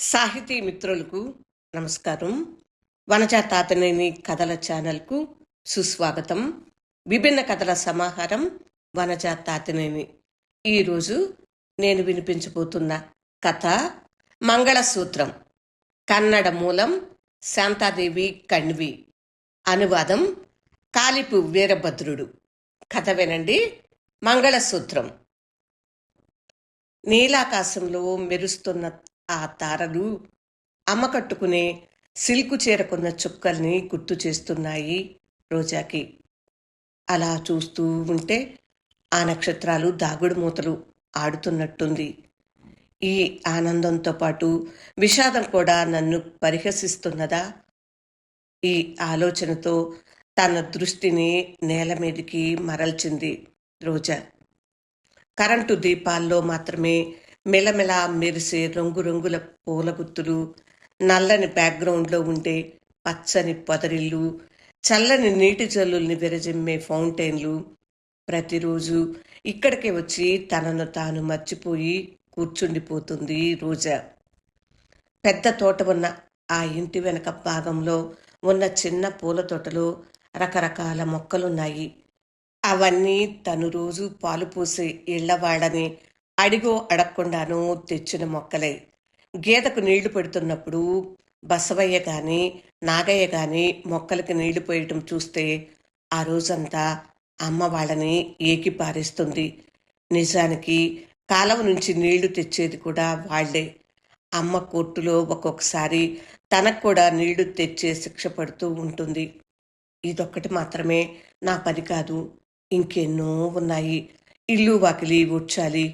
సాహితీ మిత్రులకు నమస్కారం. వనజా తాతనేని కథల ఛానల్కు సుస్వాగతం. విభిన్న కథల సమాహారం వనజా తాతనేని ఈరోజు నేను వినిపించబోతున్న కథ మంగళసూత్రం కన్నడ మూలం శాంతాదేవి కణ్వి. అనువాదం కాలిపు వీరభద్రుడు. కథ వినండి మంగళసూత్రం. నీలాకాశంలో మెరుస్తున్న ఆ తారలు అమ్మ కట్టుకునే సిల్కు చేరకున్న చుక్కల్ని గుర్తు చేస్తున్నాయి రోజాకి. అలా చూస్తూ ఉంటే ఆ నక్షత్రాలు దాగుడు మూతలు ఆడుతున్నట్టుంది. ఈ ఆనందంతో పాటు విషాదం కూడా నన్ను పరిహసిస్తున్నదా? ఈ ఆలోచనతో తన దృష్టిని నేల మీదకి మరల్చింది రోజా. కరెంటు దీపాల్లో మాత్రమే మెలమెల మెరిసే రంగురంగుల పూల గుత్తులు నల్లని బ్యాక్గ్రౌండ్లో ఉండే పచ్చని పొదరిల్లు చల్లని నీటి జల్లుల్ని విరజిమ్మే ఫౌంటైన్లు. ప్రతిరోజు ఇక్కడికి వచ్చి తనను తాను మర్చిపోయి కూర్చుండిపోతుంది రోజా. పెద్ద తోట ఉన్న ఆ ఇంటి వెనక భాగంలో ఉన్న చిన్న పూల తోటలో రకరకాల మొక్కలున్నాయి. అవన్నీ తను రోజు పాలు పోసే ఇళ్ళవాడని అడిగో అడగకుండానో తెచ్చిన మొక్కలే. గీతకు నీళ్ళు పెడుతున్నప్పుడు బసవయ్య గాని నాగయ్య గాని మొక్కలకి నీళ్ళు పోయటం చూస్తే ఆ రోజంతా అమ్మ వాళ్ళని ఏకి పారేస్తుంది. నిజానికి కాలం నుంచి నీళ్ళు తెచ్చేది కూడా వాళ్ళే అమ్మ కోర్టులో ఒక్కొక్కసారి తనకు కూడా నీళ్ళు తెచ్చే శిక్ష పడుతూ ఉంటుంది. ఇదొక్కటి మాత్రమే నా పని కాదు. ఇంకెన్నో ఉన్నాయి. ఇల్లు వాకిలి ఉడ్చాలి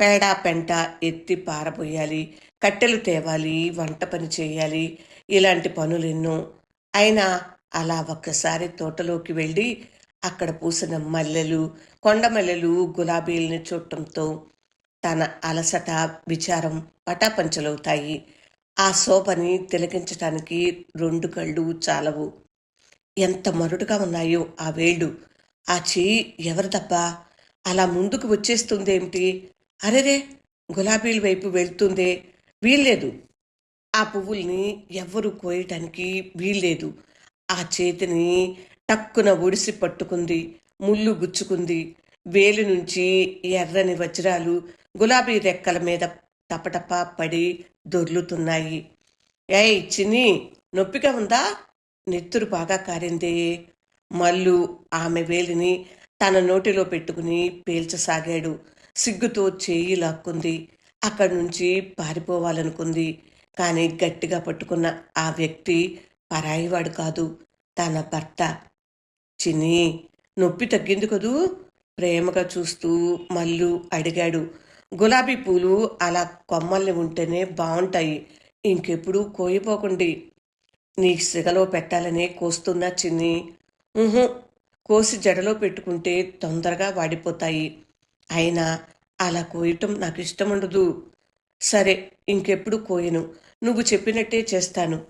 పేడ పెంట ఎత్తి పారబోయాలి. కట్టెలు తేవాలి వంట పని చేయాలి. ఇలాంటి పనులెన్నో అయినా అలా ఒక్కసారి తోటలోకి వెళ్ళి అక్కడ పూసిన మల్లెలు కొండమల్లెలు గులాబీల్ని చూడటంతో తన అలసట విచారం పటాపంచలవుతాయి. ఆ శోభని తిలకించటానికి రెండు కళ్ళు చాలవు. ఎంత మరుడుగా ఉన్నాయో ఆ వేళ్ళు. ఆ చెయ్యి ఎవరిదబ్బా? అలా ముందుకు వచ్చేస్తుందేమిటి? అరెరే గులాబీల వైపు వెళ్తుందే వీల్లేదు. ఆ పువ్వుల్ని ఎవ్వరూ కోయటానికి వీల్లేదు. ఆ చేతిని టక్కున ఒడిసి పట్టుకుంది ముళ్ళు గుచ్చుకుంది. వేలు నుంచి ఎర్రని వజ్రాలు గులాబీ రెక్కల మీద టపటప పడి దొర్లుతున్నాయి. ఏయ్ చిన్ని నొప్పిగా ఉందా? నెత్తురు బాగా కారిందే. మల్లు ఆమె వేలిని తన నోటిలో పెట్టుకుని పేల్చసాగాడు. సిగ్గుతో చేయి లాక్కుంది. అక్కడి నుంచి పారిపోవాలనుకుంది. కానీ గట్టిగా పట్టుకున్న ఆ వ్యక్తి పరాయివాడు కాదు. తన భర్త. చిన్ని నొప్పి తగ్గింది కదూ ప్రేమగా చూస్తూ మల్లు అడిగాడు. గులాబీ పూలు అలా కొమ్మల్ని ఉంటేనే బాగుంటాయి ఇంకెప్పుడు కోయిపోకండి. నీ సిగలో పెట్టాలనే కోస్తున్నా చిన్ని. కోసి జడలో పెట్టుకుంటే తొందరగా వాడిపోతాయి. అయినా అలా కోయటం నాకు ఇష్టం ఉండదు సరే ఇంకెప్పుడు కోయను. నువ్వు చెప్పినట్టే చేస్తాను.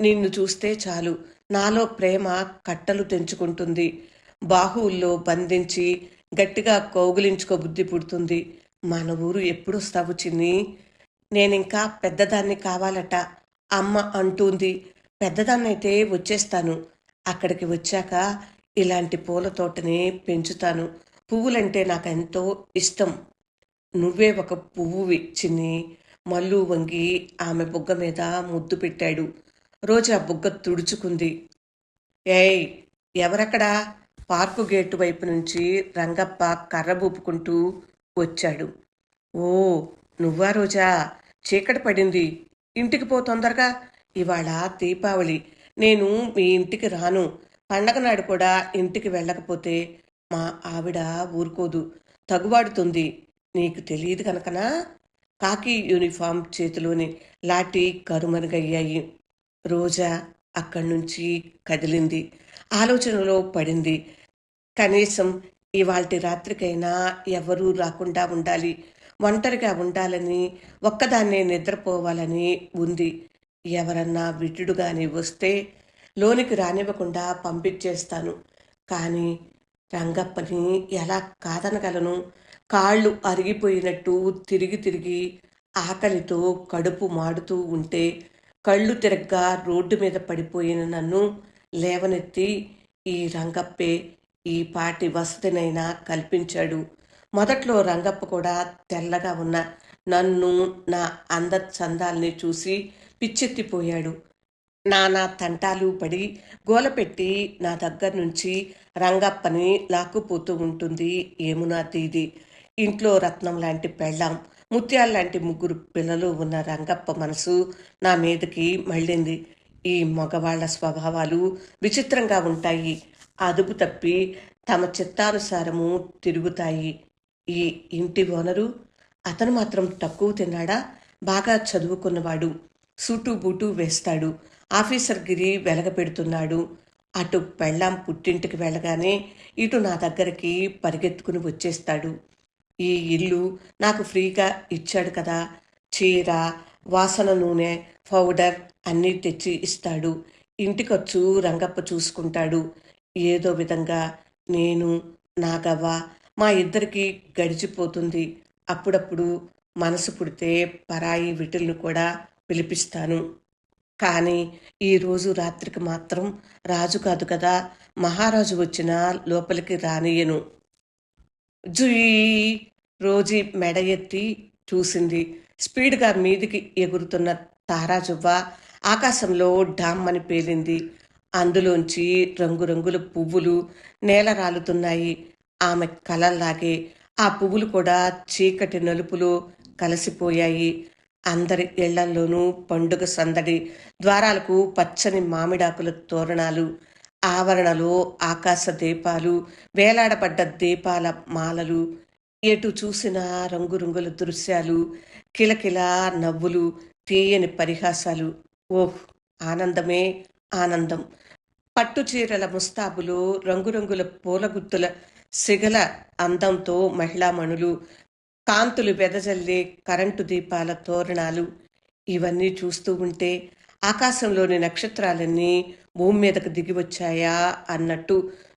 నిన్ను చూస్తే చాలు. నాలో ప్రేమ కట్టలు తెంచుకుంటుంది. బాహువుల్లో బంధించి గట్టిగా కౌగులించుకో బుద్ధి పుడుతుంది. మన ఊరు ఎప్పుడు వస్తావు చిన్ని? నేనింకా పెద్దదాన్ని కావాలట. అమ్మ అంటుంది. పెద్దదాన్నైతే వచ్చేస్తాను. అక్కడికి వచ్చాక ఇలాంటి పూల తోటని పెంచుతాను. పువ్వులంటే నాకు ఎంతో ఇష్టం. నువ్వే ఒక పువ్వు చిన్ని మల్లు వంగి ఆమె బుగ్గ మీద ముద్దు పెట్టాడు. రోజా బుగ్గ తుడుచుకుంది. ఏయ్ ఎవరక్కడా? పార్కు గేటు వైపు నుంచి రంగప్ప కర్ర బూపుకుంటూ వచ్చాడు. ఓ నువ్వా రోజా? చీకటి పడింది. ఇంటికి పో తొందరగా. ఇవాళ దీపావళి. నేను మీ ఇంటికి రాను. పండగ నాడు కూడా ఇంటికి వెళ్ళకపోతే మా ఆవిడ ఊరుకోదు. తగువాడుతుంది. నీకు తెలియదు కనుకనా? కాకి యూనిఫామ్ చేతిలోని లాఠీ కరుమరుగయ్యాయి. రోజా అక్కడి నుంచి కదిలింది. ఆలోచనలో పడింది. కనీసం ఇవాల్టి రాత్రికైనా ఎవరూ రాకుండా ఉండాలి. ఒంటరిగా ఉండాలని ఒక్కదాన్నే నిద్రపోవాలని ఉంది. ఎవరన్నా విటుడుగాని వస్తే లోనికి రానివ్వకుండా పంపించేస్తాను. కానీ రంగప్పని ఎలా కాదనగలను? కాళ్ళు అరిగిపోయినట్టు తిరిగి తిరిగి ఆకలితో కడుపు మాడుతూ ఉంటే కళ్ళు తిరగ్గా రోడ్డు మీద పడిపోయిన నన్ను లేవనెత్తి ఈ రంగప్పే ఈ పాటి వసతినైనా కల్పించాడు. మొదట్లో రంగప్ప కూడా తెల్లగా ఉన్న నన్ను నా అంద చందాల్ని చూసి పిచ్చెత్తిపోయాడు. నానా తంటాలు పడి గోలపెట్టి నా దగ్గర నుంచి రంగప్పని లాక్కుపోతూ ఉంటుంది. ఏమునా దీది ఇంట్లో రత్నం లాంటి పెళ్ళాం ముత్యాల లాంటి ముగ్గురు పిల్లలు ఉన్న రంగప్ప మనసు నా మీదకి మళ్ళింది. ఈ మగవాళ్ళ స్వభావాలు విచిత్రంగా ఉంటాయి. అదుపు తప్పి తమ చిత్తానుసారము తిరుగుతాయి. ఈ ఇంటి ఓనరు అతను మాత్రం తక్కువ తిన్నాడా? బాగా చదువుకున్నవాడు. సూటు బూటు వేస్తాడు. ఆఫీసర్ గిరి వెలగపెడుతున్నాడు. అటు పెళ్ళాం పుట్టింటికి వెళ్ళగానే ఇటు నా దగ్గరికి పరిగెత్తుకుని వచ్చేస్తాడు. ఈ ఇల్లు నాకు ఫ్రీగా ఇచ్చాడు కదా. చీర వాసన నూనె పౌడర్ అన్నీ తెచ్చి ఇస్తాడు. ఇంటికొచ్చు రంగప్ప చూసుకుంటాడు. ఏదో విధంగా నేను నాగవ్వ మా ఇద్దరికి గడిచిపోతుంది. అప్పుడప్పుడు మనసు పుడితే పరాయి విటులను కూడా పిలిపిస్తాను. కానీ ఈరోజు రాత్రికి మాత్రం రాజు కాదు కదా మహారాజు వచ్చినా లోపలికి రానియను జుయీ! రోజీ మెడ ఎత్తి చూసింది. స్పీడ్గా మీదికి ఎగురుతున్న తారాజువ్వ ఆకాశంలో డామ్ అని పేలింది. అందులోంచి రంగురంగుల పువ్వులు నేల రాలుతున్నాయి. ఆమె కలల్లాగే ఆ పువ్వులు కూడా చీకటి నలుపులో కలిసిపోయాయి. అందరి ఇళ్ళల్లోనూ పండుగ సందడి ద్వారాలకు పచ్చని మామిడాకుల తోరణాలు ఆవరణలో ఆకాశ దీపాలు వేలాడబడ్డ దీపాల మాలలు ఎటు చూసినా రంగురంగుల దృశ్యాలు కిలకిల నవ్వులు తీయని పరిహాసాలు. ఓహ్ ఆనందమే ఆనందం. పట్టు చీరల ముస్తాబులు రంగురంగుల పూలగుత్తుల సిగల అందంతో మహిళామణులు కాంతులు వెదజల్లే కరెంటు దీపాల తోరణాలు. ఇవన్నీ చూస్తూ ఉంటే ఆకాశంలోని నక్షత్రాలన్నీ భూమి మీదకు దిగి వచ్చాయా అన్నట్టు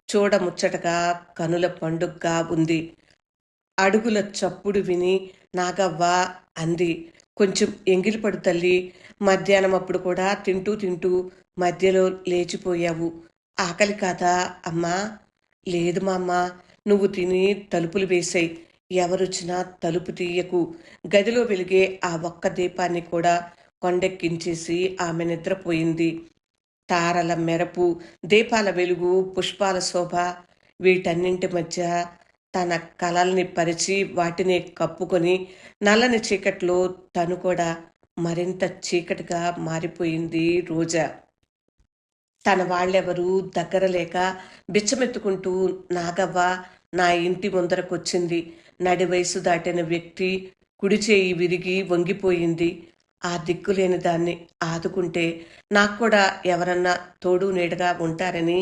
చూడముచ్చటగా కనుల పండుగగా ఉంది. అడుగుల చప్పుడు విని నాగవ్వ అంది కొంచెం ఎంగిలిపడు తల్లి మధ్యాహ్నం అప్పుడు కూడా తింటూ తింటూ మధ్యలో లేచిపోయావు. ఆకలి కాదా అమ్మా? లేదు మా అమ్మ నువ్వు తిని తలుపులు వేసాయి. ఎవరొచ్చినా తలుపు తీయకు. గదిలో వెలిగే ఆ ఒక్క దీపాన్ని కూడా కొండెక్కించేసి ఆమె నిద్రపోయింది. తారల మెరపు దీపాల వెలుగు పుష్పాల శోభ వీటన్నింటి మధ్య తన కలల్ని పరిచి వాటిని కప్పుకొని నల్లని చీకట్లో తను కూడా మరింత చీకటిగా మారిపోయింది రోజా. తన వాళ్ళెవరూ దగ్గర లేక బిచ్చమెత్తుకుంటూ నాగవ్వ నా ఇంటి ముందరకొచ్చింది. నడి వయసు దాటిన వ్యక్తి కుడి చేయి విరిగి వంగిపోయింది. ఆ దిక్కులేని దాన్ని ఆదుకుంటే నాకు కూడా ఎవరన్నా తోడు నీడగా ఉంటారని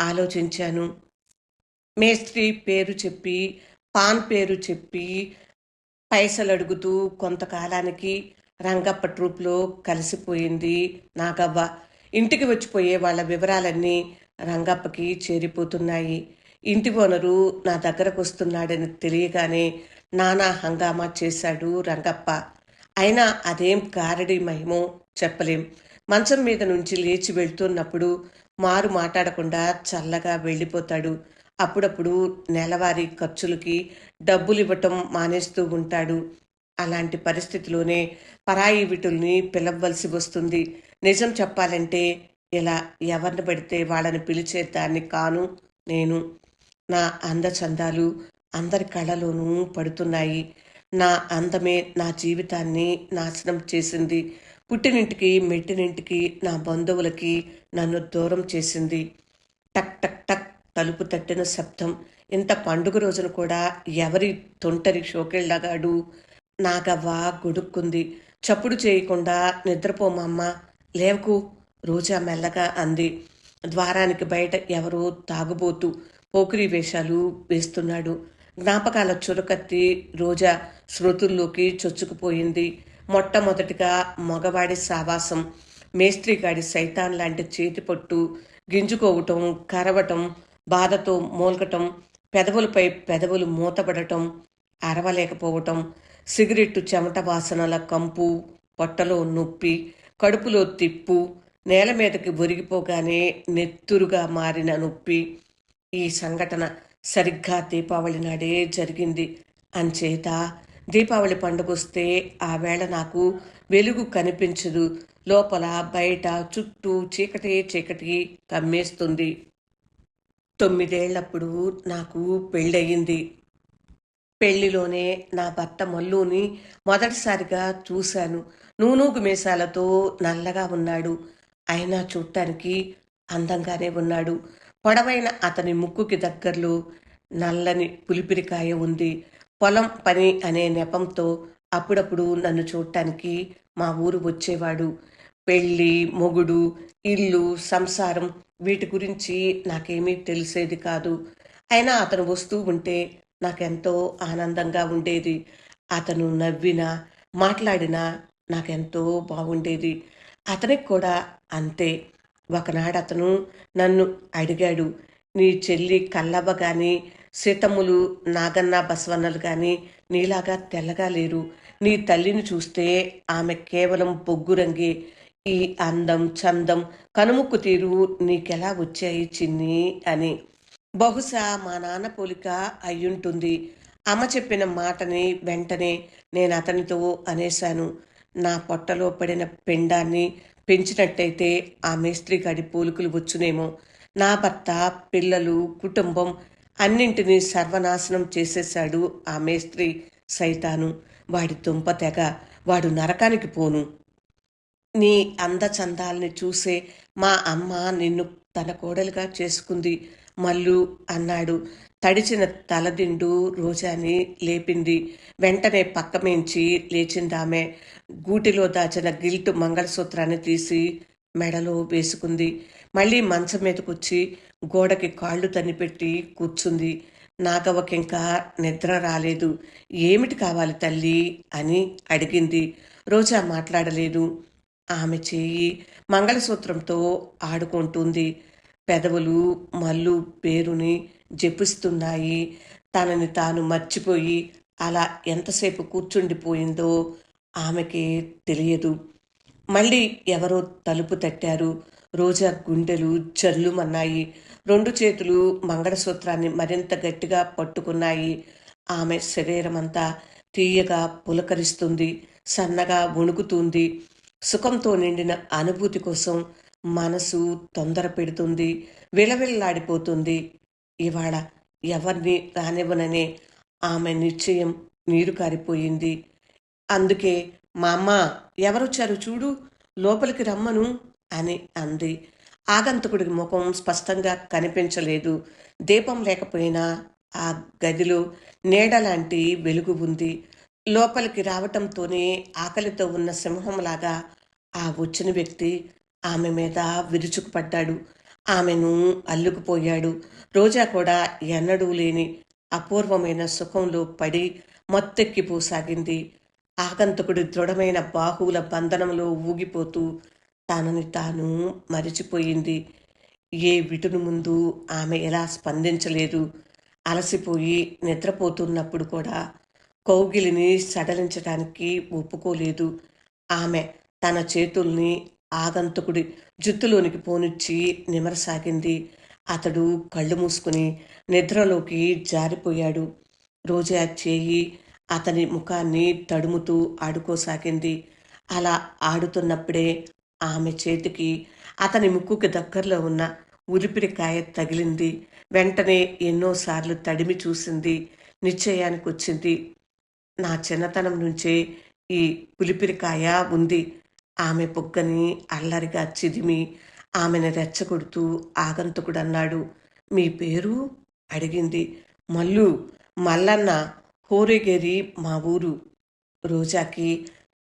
ఆలోచించాను. మేస్త్రి పేరు చెప్పి పాన్ పేరు చెప్పి పైసలు అడుగుతూ కొంతకాలానికి రంగప్ప ట్రూప్లో కలిసిపోయింది నాగవ్వ. ఇంటికి వచ్చిపోయే వాళ్ళ వివరాలన్నీ రంగప్పకి చేరిపోతున్నాయి. ఇంటి ఓనరు నా దగ్గరకు వస్తున్నాడని తెలియగానే నానా హంగామా చేశాడు రంగప్ప. అయినా అదేం గారడి మహిమో చెప్పలేం. మంచం మీద నుంచి లేచి వెళ్తున్నప్పుడు మారు మాట్లాడకుండా చల్లగా వెళ్ళిపోతాడు. అప్పుడప్పుడు నెలవారీ ఖర్చులకి డబ్బులు ఇవ్వటం మానేస్తూ ఉంటాడు. అలాంటి పరిస్థితిలోనే పరాయి విటుల్ని పిలవలసి వస్తుంది. నిజం చెప్పాలంటే ఇలా ఎవరిని పడితే వాళ్ళని పిలిచేదాన్ని కాను నేను. నా అందచందాలు అందరి కళ్ళలోనూ పడుతున్నాయి. నా అందమే నా జీవితాన్ని నాశనం చేసింది. పుట్టినింటికి మెట్టినింటికి నా బంధువులకి నన్ను దూరం చేసింది. టక్ టక్ టక్ తలుపు తట్టిన శబ్దం. ఇంత పండుగ రోజున కూడా ఎవరి తొంటరి షోకెళ్ళగాడు నాగవ్వ గుడుక్కుంది. చప్పుడు చేయకుండా నిద్రపోమమ్మ లేవకు. రోజా మెల్లగా అంది. ద్వారానికి బయట ఎవరో తాగుబోతూ పోకిరి వేషాలు వేస్తున్నాడు. జ్ఞాపకాల చురకత్తి రోజా స్మృతుల్లోకి చొచ్చుకుపోయింది. మొట్టమొదటిగా మగవాడి సావాసం మేస్త్రిగాడి సైతాన్ లాంటి చేతి పట్టు గింజుకోవటం కరవటం బాధతో మూలకటం పెదవులపై పెదవులు మూతపడటం అరవలేకపోవటం సిగరెట్టు చెమట వాసనల కంపు పొట్టలో నొప్పి కడుపులో తిప్పు నేల మీదకి ఒరిగిపోగానే నెత్తురుగా మారిన నొప్పి ఈ సంఘటన సరిగ్గా దీపావళి నాడే జరిగింది. అంచేత దీపావళి పండుగొస్తే ఆ వేళ నాకు వెలుగు కనిపించదు. లోపల బయట చుట్టూ చీకటి చీకటి కమ్మేస్తుంది. తొమ్మిదేళ్ళప్పుడు నాకు పెళ్ళయింది. పెళ్ళిలోనే నా భర్త మల్లుని మొదటిసారిగా చూశాను. నూనూగు మీసాలతో నల్లగా ఉన్నాడు. అయినా చూడటానికి అందంగానే ఉన్నాడు. పొడవైన అతని ముక్కుకి దగ్గరలో నల్లని పులిపిరికాయ ఉంది. పొలం పని అనే నెపంతో అప్పుడప్పుడు నన్ను చూడటానికి మా ఊరు వచ్చేవాడు. పెళ్ళి మొగుడు ఇల్లు సంసారం వీటి గురించి నాకేమీ తెలిసేది కాదు. అయినా అతను వస్తూ ఉంటే నాకెంతో ఆనందంగా ఉండేది. అతను నవ్వినా మాట్లాడినా నాకెంతో బాగుండేది. అతనికి కూడా అంతే. ఒకనాడు అతను నన్ను అడిగాడు నీ చెల్లి కల్లవ్వ కానీ సీతమ్ములు నాగన్న బసవన్నలు కానీ నీలాగా తెల్లగా లేరు. నీ తల్లిని చూస్తే ఆమె కేవలం బొగ్గురంగి ఈ అందం చందం కనుముక్కు తీరు నీకెలా వచ్చాయి చిన్ని? అని. బహుశా మా నాన్న పోలిక అయ్యుంటుంది. అమ్మ చెప్పిన మాటని వెంటనే నేను అతనితో అనేశాను. నా పొట్టలో పడిన పిండాన్ని పెంచినట్టయితే ఆ మేస్త్రి గడి పోలికలు వచ్చునేమో. నా భర్త పిల్లలు కుటుంబం అన్నింటినీ సర్వనాశనం చేసేశాడు ఆ మేస్త్రి సైతాను. వాడి దుంప తెగ వాడు నరకానికి పోను. నీ అందచందాల్ని చూసే మా అమ్మ నిన్ను తన కోడలుగా చేసుకుంది. మల్లు అన్నాడు. తడిచిన తలదిండు రోజాని లేపింది. వెంటనే పక్కమేంచి లేచిందామె. గూటిలో దాచిన గిల్టు మంగళసూత్రాన్ని తీసి మెడలో వేసుకుంది. మళ్ళీ మంచం మీదకొచ్చి గోడకి కాళ్ళు తనిపెట్టి కూర్చుంది. నాగవ్వకింకా నిద్ర రాలేదు. ఏమిటి కావాలి తల్లి? అని అడిగింది. రోజా మాట్లాడలేదు. ఆమె చేయి మంగళసూత్రంతో ఆడుకుంటుంది. పెదవులు మల్లు పేరుని జపిస్తున్నాయి. తనని తాను మర్చిపోయి అలా ఎంతసేపు కూర్చుండిపోయిందో ఆమెకే తెలియదు. మళ్ళీ ఎవరో తలుపు తట్టారు. రోజా గుండెలు జల్లుమన్నాయి రెండు చేతులు మంగళసూత్రాన్ని మరింత గట్టిగా పట్టుకున్నాయి. ఆమె శరీరమంతా తీయగా పులకరిస్తుంది. సన్నగా వణుకుతుంది. సుఖంతో నిండిన అనుభూతి కోసం మనసు తొందర పెడుతుంది విలవిల్లాడిపోతుంది. ఇవాళ ఎవరిని రానివ్వననే ఆమె నిశ్చయం నీరు కారిపోయింది. అందుకే మా అమ్మ ఎవరొచ్చారు చూడు లోపలికి రమ్మను అని అంది. ఆగంతకుడికి ముఖం స్పష్టంగా కనిపించలేదు. దీపం లేకపోయినా ఆ గదిలో నీడలాంటి వెలుగు ఉంది. లోపలికి రావటంతోనే ఆకలితో ఉన్న సింహంలాగా ఆ వచ్చిన వ్యక్తి ఆమె మీద విరుచుకుపడ్డాడు. ఆమెను అల్లుకుపోయాడు. రోజా కూడా ఎన్నడూ లేని అపూర్వమైన సుఖంలో పడి మత్తెక్కిపోసాగింది ఆగంతకుడి దృఢమైన బాహువుల బంధనంలో ఊగిపోతూ తనని తాను మరిచిపోయింది. ఏ విటును ముందు ఆమె ఎలా స్పందించలేదు. అలసిపోయి నిద్రపోతున్నప్పుడు కూడా కౌగిలిని సడలించడానికి ఒప్పుకోలేదు. ఆమె తన చేతుల్ని ఆగంతకుడి జుత్తులోనికి పోనిచ్చి నిమరసాగింది. అతడు కళ్ళు మూసుకుని నిద్రలోకి జారిపోయాడు. రోజా చేయి అతని ముఖాన్ని తడుముతూ ఆడుకోసాగింది. అలా ఆడుతున్నప్పుడే ఆమె చేతికి అతని ముక్కుకి దగ్గరలో ఉన్న ఉలిపిరికాయ తగిలింది. వెంటనే ఎన్నోసార్లు తడిమి చూసింది. నిశ్చయానికి వచ్చింది నా చిన్నతనం నుంచే ఈ ఉలిపిరికాయ ఉంది. ఆమె బుగ్గని అల్లరిగా చిదిమి ఆమెను రెచ్చగొడుతూ ఆగంతకుడు అన్నాడు. మీ పేరు? అడిగింది. మల్లు మల్లన్న హోరేగేరి మా ఊరు. రోజాకి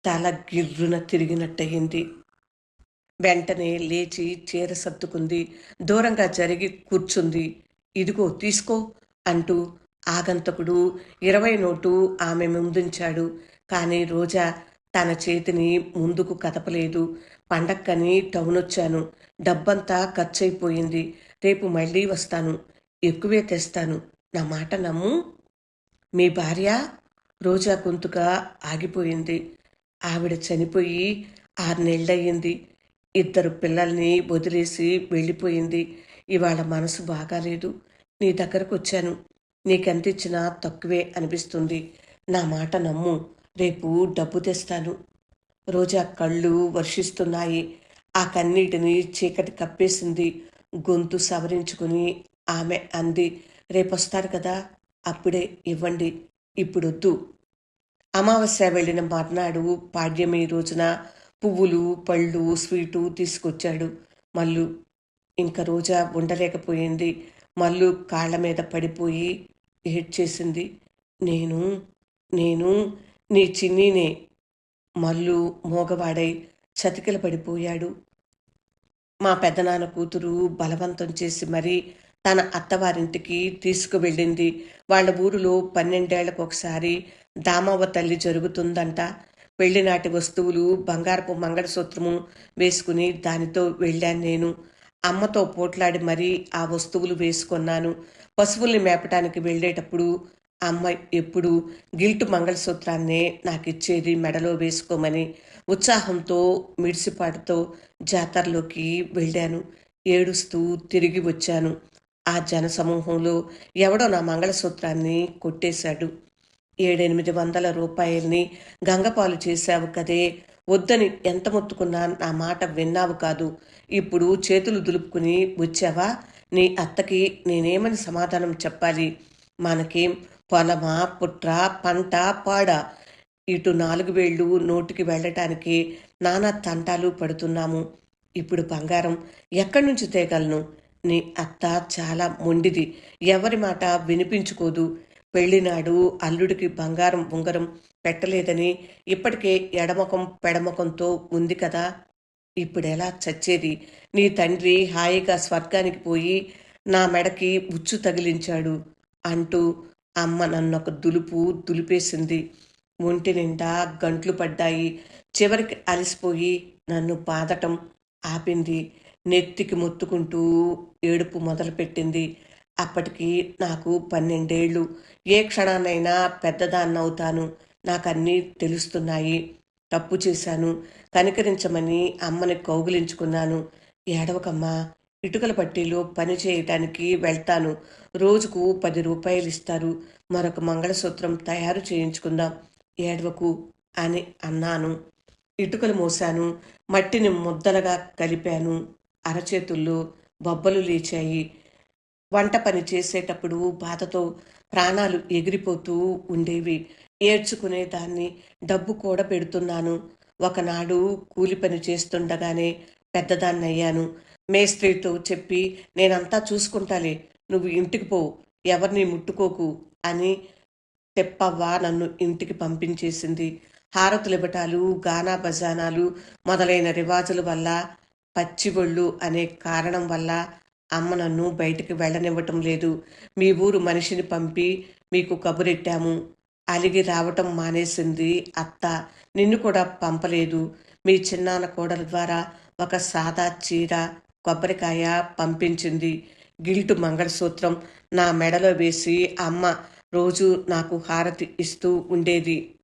తల గిర్రున తిరిగినట్టయింది. వెంటనే లేచి చీర సర్దుకుంది. దూరంగా జరిగి కూర్చుంది. ఇదిగో తీసుకో అంటూ ఆగంతకుడు ఇరవై నోటు ఆమె ముందుంచాడు. కానీ రోజా తన చేతిని ముందుకు కదపలేదు. పండక్కని టౌన్ వచ్చాను డబ్బంతా ఖర్చయిపోయింది. రేపు మళ్ళీ వస్తాను. ఎక్కువే తెస్తాను. నా మాట నమ్ము. మీ భార్య రోజా గొంతుక ఆగిపోయింది. ఆవిడ చనిపోయి ఆరు నెలలయ్యింది ఇద్దరు పిల్లల్ని వదిలేసి వెళ్ళిపోయింది. ఇవాళ మనసు బాగాలేదు. నీ దగ్గరకు వచ్చాను నీకెంత ఇచ్చినా తక్కువే అనిపిస్తుంది. నా మాట నమ్ము. రేపు డబ్బు తెస్తాను. రోజా కళ్ళు వర్షిస్తున్నాయి. ఆ కన్నీటిని చీకటి కప్పేసింది. గొంతు సవరించుకుని ఆమె అంది రేపొస్తారు కదా అప్పుడే ఇవ్వండి. ఇప్పుడొద్దు. అమావాస్య వెళ్ళిన మర్నాడు పాడ్యమి రోజున పువ్వులు పళ్ళు స్వీటు తీసుకొచ్చాడు మల్లు. ఇంక రోజా ఉండలేకపోయింది. మల్లు కాళ్ళ మీద పడిపోయి ఏడ్చేసింది. నేను నేను నీ చిన్నీనే మల్లు మోగవాడై చతికిల పడిపోయాడు. మా పెద్దనాన్న కూతురు బలవంతం చేసి మరీ తన అత్తవారింటికి తీసుకువెళ్ళింది. వాళ్ళ ఊరిలో పన్నెండేళ్ళకు ఒకసారి దామవ్వ తల్లి జరుగుతుందంట. పెళ్ళినాటి వస్తువులు బంగారపు మంగళసూత్రము వేసుకుని దానితో వెళ్ళాను నేను. అమ్మతో పోట్లాడి మరీ ఆ వస్తువులు వేసుకున్నాను. పశువుల్ని మేపటానికి వెళ్ళేటప్పుడు అమ్మాయి ఎప్పుడు గిల్టు మంగళసూత్రాన్నే నాకు ఇచ్చేది మెడలో వేసుకోమని ఉత్సాహంతో మిడిసిపాటుతో జాతరలోకి వెళ్ళాను. ఏడుస్తూ తిరిగి వచ్చాను. ఆ జనసమూహంలో ఎవడో నా మంగళసూత్రాన్ని కొట్టేశాడు. ఏడెనిమిది వందల రూపాయల్ని గంగపాలు చేశావు కదే. వద్దని ఎంత మొత్తుకున్నా నా మాట విన్నావు కాదు. ఇప్పుడు చేతులు దులుపుకుని వచ్చావా? నీ అత్తకి నేనేమని సమాధానం చెప్పాలి? మనకేం పొలమా పుట్ర పంట పాడ. ఇటు నాలుగు వేళ్ళు నోటికి వెళ్ళటానికి నానా తంటాలు పడుతున్నాము. ఇప్పుడు బంగారం ఎక్కడి నుంచి తేగలను? నీ అత్త చాలా మొండిది. ఎవరి మాట వినిపించుకోదు. పెళ్ళినాడు అల్లుడికి బంగారం ఉంగరం పెట్టలేదని ఇప్పటికే ఎడమకం పెడమకంతో ఉంది కదా. ఇప్పుడెలా చచ్చేది? నీ తండ్రి హాయిగా స్వర్గానికి పోయి నా మెడకి ఉచ్చు తగిలించాడు అంటూ అమ్మ నన్ను ఒక దులుపు దులిపేసింది. ఒంటి నిండా గంట్లు పడ్డాయి. చివరికి అలసిపోయి నన్ను బాధటం ఆపింది. నెత్తికి మొత్తుకుంటూ ఏడుపు మొదలుపెట్టింది. అప్పటికి నాకు పన్నెండేళ్ళు. ఏ క్షణానైనా పెద్దదాన్నవుతాను. నాకన్నీ తెలుస్తున్నాయి. తప్పు చేశాను. కనికరించమని అమ్మని కౌగిలించుకున్నాను. ఏడవకమ్మా. ఇటుకల పట్టీలో పని చేయటానికి వెళ్తాను. రోజుకు పది రూపాయలు ఇస్తారు. మరొక మంగళసూత్రం తయారు చేయించుకుందాం. ఏడవకు అని అన్నాను. ఇటుకలు మోశాను. మట్టిని ముద్దలుగా కలిపాను. అరచేతుల్లో బొబ్బలు లేచాయి. వంట పని చేసేటప్పుడు బాధతో ప్రాణాలు ఎగిరిపోతూ ఉండేవి. ఏడ్చుకునే దాన్ని డబ్బు కూడా పెడుతున్నాను. ఒకనాడు కూలి పని చేస్తుండగానే పెద్దదాన్నయ్యాను. మేస్త్రితో చెప్పి నేనంతా చూసుకుంటాలే. నువ్వు ఇంటికి పో. ఎవరిని ముట్టుకోకు అని తెప్పవ్వ నన్ను ఇంటికి పంపించేసింది. హారతులిబటాలు గానా బజానాలు మొదలైన రివాజుల వల్ల పచ్చిబొళ్ళు అనే కారణం వల్ల అమ్మ నన్ను బయటికి వెళ్ళనివ్వటం లేదు. మీ ఊరు మనిషిని పంపి మీకు కబురెట్టాము. అలిగి రావటం మానేసింది అత్త. నిన్ను కూడా పంపలేదు. మీ చిన్నాన్న కోడల ద్వారా ఒక సాదా చీర కొబ్బరికాయ పంపించింది. గిల్టు మంగళసూత్రం నా మెడలో వేసి అమ్మ రోజు నాకు హారతి ఇస్తూ ఉండేది.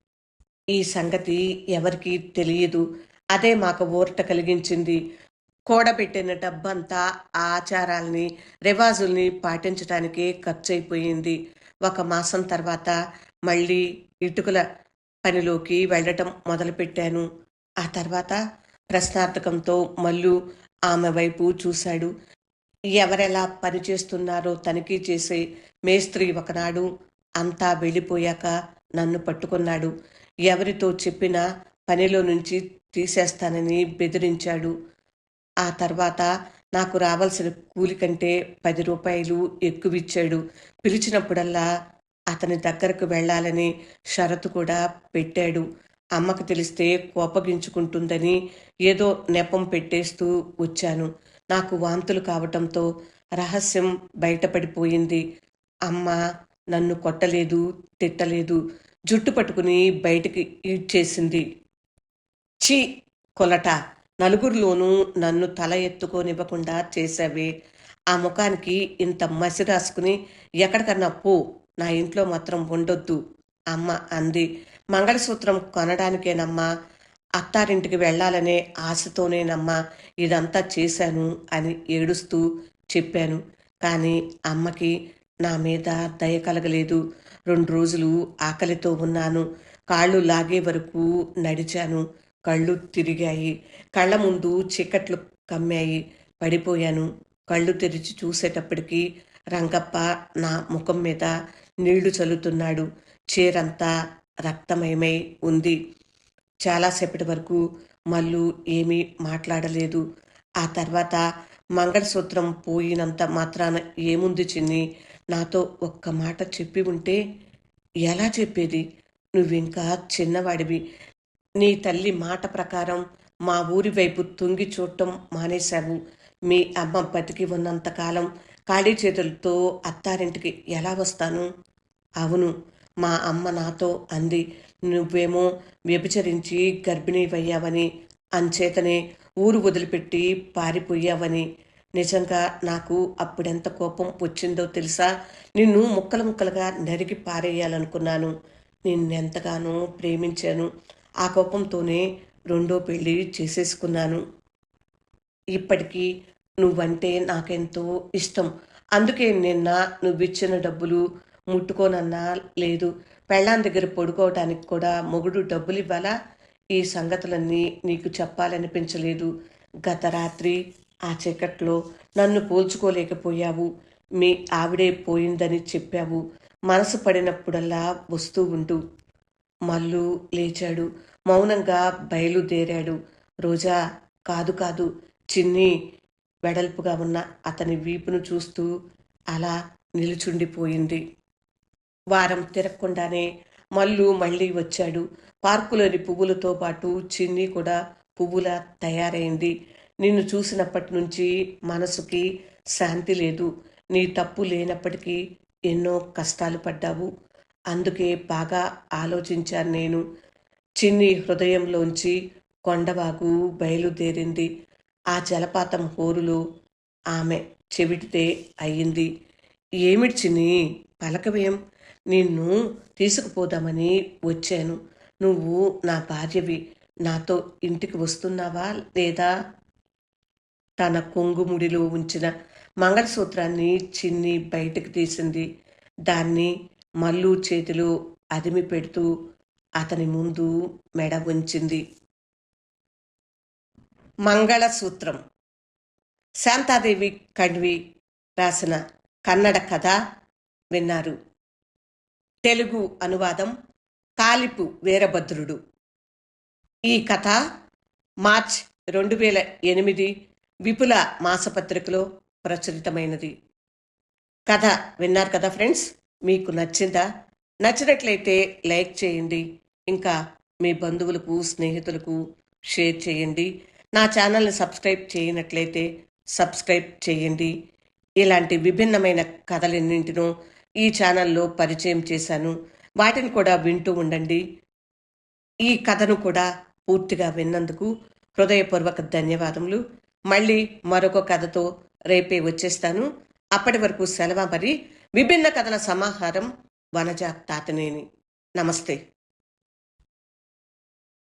ఈ సంగతి ఎవరికీ తెలియదు. అదే మాకు ఊరట కలిగించింది. కూడబెట్టిన డబ్బంతా ఆ ఆచారాల్ని రివాజుల్ని పాటించడానికే ఖర్చయిపోయింది. ఒక మాసం తర్వాత మళ్ళీ ఇటుకల పనిలోకి వెళ్ళటం మొదలుపెట్టాను. ఆ తర్వాత ప్రశ్నార్థకంతో మల్లు ఆమె వైపు చూశాడు. ఎవరెలా పనిచేస్తున్నారో తనిఖీ చేసే మేస్త్రి ఒకనాడు అంతా వెళ్ళిపోయాక నన్ను పట్టుకున్నాడు. ఎవరితో చెప్పినా పనిలో నుంచి తీసేస్తానని బెదిరించాడు. ఆ తర్వాత నాకు రావాల్సిన కూలి కంటే పది రూపాయలు ఎక్కువిచ్చాడు. పిలిచినప్పుడల్లా అతని దగ్గరకు వెళ్ళాలని షరతు కూడా పెట్టాడు. అమ్మకు తెలిస్తే కోపగించుకుంటుందని ఏదో నెపం పెట్టేస్తూ వచ్చాను. నాకు వాంతులు కావటంతో రహస్యం బయటపడిపోయింది. అమ్మ నన్ను కొట్టలేదు తిట్టలేదు జుట్టు పట్టుకుని బయటికి ఈడ్చేసింది. ఛీ కొలట! నలుగురిలోనూ నన్ను తల ఎత్తుకోనివ్వకుండా చేసావే ఆ ముఖానికి ఇంత మసి రాసుకుని ఎక్కడికన్నా పో నా ఇంట్లో మాత్రం ఉండొద్దు అమ్మ అంది. మంగళసూత్రం కొనడానికేనమ్మా అత్తారింటికి వెళ్ళాలనే ఆశతోనేనమ్మా ఇదంతా చేశాను అని ఏడుస్తూ చెప్పాను. కానీ అమ్మకి నా మీద దయ కలగలేదు. రెండు రోజులు ఆకలితో ఉన్నాను. కాళ్ళు లాగే వరకు నడిచాను. కళ్ళు తిరిగాయి. కళ్ళ ముందు చీకట్లు కమ్మాయి. పడిపోయాను. కళ్ళు తెరిచి చూసేటప్పటికి రంగప్ప నా ముఖం మీద నీళ్ళు చల్లుతున్నాడు. చీరంతా రక్తమయమై ఉంది. చాలాసేపటి వరకు మల్లు ఏమీ మాట్లాడలేదు. ఆ తర్వాత మంగళసూత్రం పోయినంత మాత్రాన ఏముంది చిన్ని? నాతో ఒక్క మాట చెప్పి ఉంటే ఎలా చెప్పేది? నువ్వింకా చిన్నవాడివి. నీ తల్లి మాట ప్రకారం మా ఊరి వైపు తొంగి చూడటం మానేశావు. మీ అమ్మ బతికి ఉన్నంతకాలం ఖాళీ చేతులతో అత్తారింటికి ఎలా వస్తాను? అవును మా అమ్మ నాతో అంది. నువ్వేమో వ్యభిచరించి గర్భిణీవయ్యావని అంచేతనే ఊరు వదిలిపెట్టి పారిపోయావని. నిజంగా నాకు అప్పుడెంత కోపం వచ్చిందో తెలుసా? నిన్ను ముక్కలు ముక్కలుగా నరిగి పారేయాలనుకున్నాను. నిన్నెంతగానో ప్రేమించాను. ఆ కోపంతోనే రెండో పెళ్ళి చేసేసుకున్నాను. ఇప్పటికీ నువ్వంటే నాకెంతో ఇష్టం. అందుకే నిన్న నువ్విచ్చిన డబ్బులు ముట్టుకోనన్నా లేదు. పెళ్ళాం దగ్గర పడుకోవటానికి కూడా మొగుడు డబ్బులు ఇవ్వాలా? ఈ సంగతులన్నీ నీకు చెప్పాలనిపించలేదు. గత రాత్రి ఆ చీకట్లో నన్ను పోల్చుకోలేకపోయావు. మీ ఆవిడే పోయిందని చెప్పావు. మనసు పడినప్పుడల్లా వస్తూ ఉంటూ మల్లు లేచాడు. మౌనంగా బయలుదేరాడు. రోజా కాదు కాదు. చిన్ని వెడల్పుగా ఉన్న అతని వీపును చూస్తూ అలా నిలుచుండిపోయింది. వారం తిరగకుండానే మల్లు మళ్ళీ వచ్చాడు. పార్కులోని పువ్వులతో పాటు చిన్ని కూడా పువ్వుల తయారైంది. నిన్ను చూసినప్పటి నుంచి మనసుకి శాంతి లేదు. నీ తప్పు లేనప్పటికీ ఎన్నో కష్టాలు పడ్డావు. అందుకే బాగా ఆలోచించాను నేను. చిన్ని హృదయంలోంచి కొండవాగు బయలుదేరింది. ఆ జలపాతం హోరులో ఆమె చెవిటితే అయ్యింది. ఏమిటి చిన్ని? పలకవేం? నిన్ను తీసుకుపోదామని వచ్చాను. నువ్వు నా భార్యవి. నాతో ఇంటికి వస్తున్నావా లేదా? తన కొంగుముడిలో ఉంచిన మంగళసూత్రాన్ని చిన్ని బయటకు తీసింది. దాన్ని మల్లు చేతిలో అదిమి పెడుతూ అతని ముందు మెడ ఉంచింది మంగళసూత్రం. శాంతాదేవి కణ్వి రాసిన కన్నడ కథ విన్నారు. తెలుగు అనువాదం కాలిపు వీరభద్రుడు. ఈ కథ మార్చ్ రెండు వేల ఎనిమిది విపుల మాసపత్రికలో ప్రచురితమైనది. కథ విన్నారు కదా ఫ్రెండ్స్? మీకు నచ్చిందా? నచ్చినట్లయితే లైక్ చేయండి. ఇంకా మీ బంధువులకు స్నేహితులకు షేర్ చేయండి. నా ఛానల్ని సబ్స్క్రైబ్ చేయనట్లయితే సబ్స్క్రైబ్ చేయండి. ఇలాంటి విభిన్నమైన కథలన్నింటినూ ఈ ఛానల్లో పరిచయం చేశాను. వాటిని కూడా వింటూ ఉండండి. ఈ కథను కూడా పూర్తిగా విన్నందుకు హృదయపూర్వక ధన్యవాదములు. మళ్ళీ మరొక కథతో రేపే వచ్చేస్తాను. అప్పటి వరకు సెలవు మరి. విభిన్న కథల సమాహారం వనజ తాతనేని. నమస్తే.